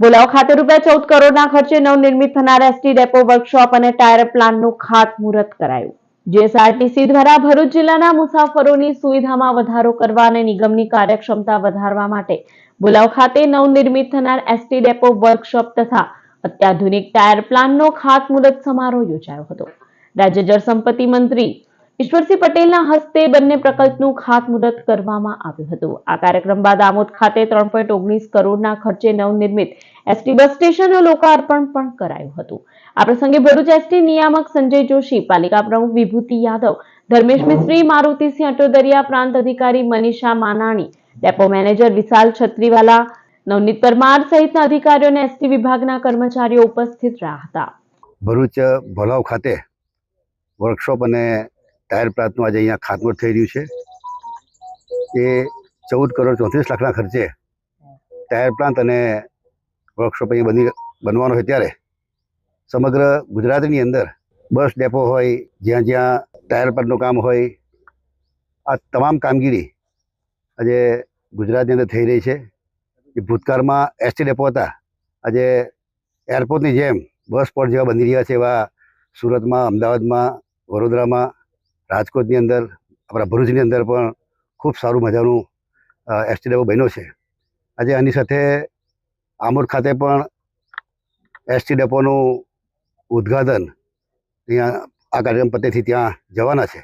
બોલાવ. ખાતે રૂપિયા ચૌદ કરોડના ખર્ચે નવનિર્મિત થનાર એસટી ડેપો વર્કશોપ અને ટાયર પ્લાન્ટનું ખાતમુહૂર્ત કરાયું. જીએસઆરટીસી દ્વારા ભરૂચ જિલ્લાના મુસાફરોની સુવિધામાં વધારો કરવા અને નિગમની કાર્યક્ષમતા વધારવા માટે બોલાવ ખાતે નવનિર્મિત થનાર એસટી ડેપો વર્કશોપ તથા અત્યાધુનિક ટાયર પ્લાન્ટનો ખાતમુહૂર્ત સમારોહ યોજાયો હતો. રાજ્ય જળસંપત્તિ મંત્રી ઈશ્વરસિંહ પટેલના હસ્તે બંને પ્રકલ્પનું ખાતમુહૂર્ત કરવામાં આવ્યું હતું. આ કાર્યક્રમ બાદ આમોદ ખાતે ત્રણ પોઈન્ટ ઓગણીસ કરોડના ખર્ચે નવનિર્મિત એસટી બસ સ્ટેશનનું લોકાર્પણ પણ કરાયું હતું. આ પ્રસંગે ભરૂચ એસટી નિયામક સંજય જોશી, પાલિકા પ્રમુખ વિભૂતિ યાદવ, ધર્મેશ મિસ્ત્રી, મારુતિસિંહ અટોદરિયા પ્રાંત અધિકારી મનીષા માનાણી, ડેપો મેનેજર વિશાલ છત્રીવાલા, નવનીત પરમાર સહિતના અધિકારીઓ અને એસટી વિભાગના કર્મચારીઓ ઉપસ્થિત રહ્યા હતા. ભરૂચ ભલાવ ખાતે વર્કશોપ અને ટાયર પ્લાન્ટનું આજે અહીંયા ખાતમુહૂર્ત થઈ રહ્યું છે. એ ચૌદ કરોડ ચોત્રીસ લાખના ખર્ચે ટાયર પ્લાન્ટ અને વર્કશોપ અહીંયા બની બનવાનો હોય ત્યારે. સમગ્ર ગુજરાતની અંદર બસ ડેપો હોય, જ્યાં જ્યાં ટાયર પ્લાન્ટનું કામ હોય, આ તમામ કામગીરી આજે ગુજરાતની અંદર થઈ રહી છે. જે ભૂતકાળમાં એસટી ડેપો હતા. આજે એરપોર્ટની જેમ બસ સ્પોટ જેવા બની રહ્યા છે એવા સુરતમાં, અમદાવાદમાં, વડોદરામાં રાજકોટની અંદર, આપણા ભરૂચની અંદર પણ ખૂબ સારું મજાનું એસટી બન્યો છે. આજે આની સાથે આમોદ ખાતે પણ એસટી ડેપોનું ઉદ્ઘાટન, ત્યાં આ કાર્યક્રમ પતેથી ત્યાં જવાના છે.